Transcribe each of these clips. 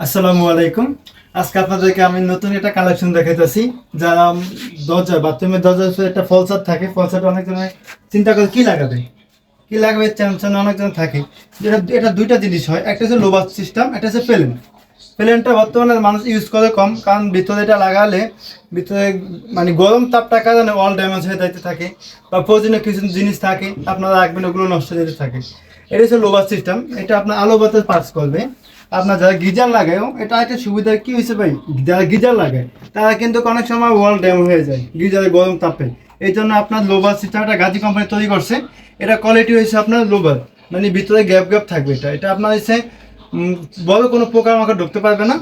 আসসালামু আলাইকুম। আজকে আপনাদেরকে আমি নতুন একটা কালেকশন দেখাইতেছি। যারা দরজা বাথরুমের দরজা একটা ফলসার থাকে। ফলসারটা অনেক জনের চিন্তা করে কি লাগাবে? কি লাগাবে? টেনশন অনেকজন থাকে। এটা এটা দুইটা জিনিস হয়। একটা হচ্ছে লোবাস সিস্টেম একটা হচ্ছে প্লেন প্লেনটা বর্তমানে মানুষ ইউজ করে কম, কারণ ভিতরে এটা লাগালে ভিতরে মানে গরম তাপটা কারণে অল ড্যামেজ হয়ে যাইতে থাকে বা প্রয়োজনীয় কিছু জিনিস থাকে, আপনারা রাখবেন, ওগুলো নষ্ট যেতে থাকে। এটা হচ্ছে লোবাস সিস্টেম এটা আপনার আলো বাতাস পাস করবে। আপনার যারা গিজার লাগায়ও এটা একটা সুবিধা কি হয়েছে ভাই? যারা গিজার লাগায়, তারা কিন্তু অনেক সময় ওয়াল ড্যাম হয়ে যায়, গিজারে গরম তাপে। এই জন্য আপনার লোবার সিস্টেমটা গাজী কোম্পানি তৈরি করছে। এটা কোয়ালিটি হয়েছে আপনার লোবার। মানে ভিতরে গ্যাপ গ্যাপ থাকবে এটা। এটা আপনার হচ্ছে বড় কোনো পোকার মাকড় ঢুকতে পারবে না।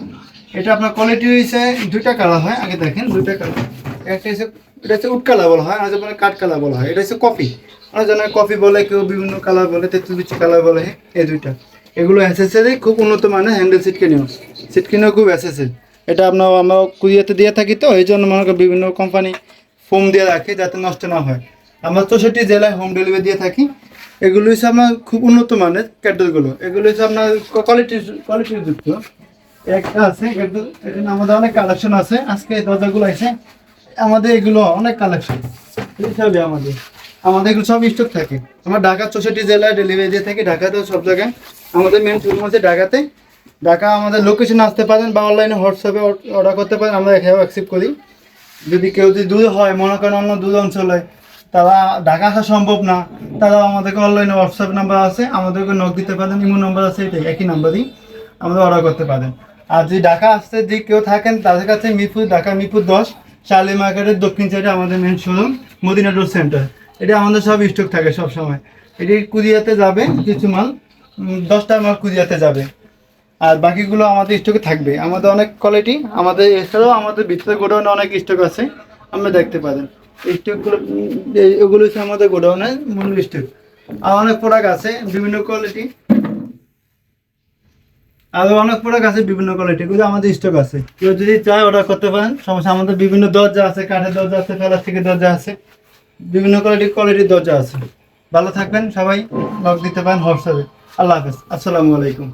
এটা আপনার কোয়ালিটি হয়েছে, দুইটা কালার হয়। আগে দেখেন, দুইটা কালার একটা হচ্ছে, এটা হচ্ছে উড কালার বলা হয়, আর যেমন কাঠ কালার বলা হয়, এটা হচ্ছে কফি। অনেক জনের কফি বলে, কেউ বিভিন্ন কালার বলে তেঁতুল বিচি কালার বলে এই দুইটা। এগুলো অ্যাসেসরি খুব উন্নত মানের হ্যান্ডেল সিট কিনেও। সিট কিনেও খুব অ্যাসেসরি এটা আপনার, আমরা কুরিয়াতে দিয়ে থাকি তো, এই জন্য মনে বিভিন্ন কোম্পানি ফোম দিয়ে রাখে যাতে নষ্ট না হয়। আমরা চৌষট্টি জেলায় হোম ডেলিভারি দিয়ে থাকি। এগুলো হচ্ছে আপনার খুব উন্নত মানের ক্যান্ডেলগুলো এগুলো হচ্ছে আপনার কোয়ালিটি কোয়ালিটি যুক্ত একটা আছে এটা- এখানে আমাদের অনেক কালেকশন আছে। আজকে দরজাগুলো আছে। আমাদের এগুলো অনেক কালেকশন হিসাবে আমাদের। আমাদের এগুলো সব স্টক থাকে। আমরা ঢাকা চৌষট্টি জেলায় ডেলিভারি দিয়ে থাকি, ঢাকাতেও সব জায়গায়। আমাদের মেন শোরুম আছে ঢাকাতে। ঢাকা আমাদের লোকেশন আসতে পারেন বা অনলাইনে হোয়াটসঅ্যাপে অর্ডার করতে পারেন, আমরা এখানেও অ্যাকসেপ্ট করি। যদি কেউ যদি দূরে হয়, মনে করেন অন্য দূর অঞ্চলে, তারা ঢাকা আসা সম্ভব না, তারা আমাদেরকে অনলাইনে হোয়াটসঅ্যাপ নাম্বার আছে, আমাদেরকে নক দিতে পারেন, ইমো নাম্বার আছে, এটাই, একই নাম্বারই আমাদের অর্ডার করতে পারেন। আর যদি ঢাকা আসতে যদি কেউ থাকেন, তাদের কাছে মিরপুর, ঢাকা মিরপুর দশ। শালি মার্কেটের দক্ষিণ সাইডে আমাদের main showroom Madina road center এটা আমাদের সব স্টক থাকে সব সময় এটি কুরিয়াতে যাবে কিছু মাল দশটা মাল কুরিয়াতে যাবে। আর বাকিগুলো আমাদের স্টকে থাকবে। আমাদের অনেক কোয়ালিটি আমাদের এছাড়াও আমাদের ভিতরে গোডাউনে অনেক স্টক আছে। আমরা দেখতে পারেন। স্টকগুলো এগুলো হচ্ছে আমাদের গোডাউনের মূল স্টক আর অনেক প্রোডাক্ট আছে, বিভিন্ন কোয়ালিটি আরও অনেক প্রোডাক্ট আছে বিভিন্ন কোয়ালিটি কিন্তু আমাদের স্টক আছে। কেউ যদি চায় অর্ডার করতে পারেন, সমস্যা আমাদের বিভিন্ন দরজা আছে, কাঠের দরজা আছে প্লাস্টিকের দরজা আছে। বিভিন্ন কোয়ালিটির কোয়ালিটির দরজা আছে। ভালো থাকবেন সবাই লক দিতে পারেন হোয়াটসঅ্যাপে। আল্লাহ হাফেজ। আসসালামু আলাইকুম।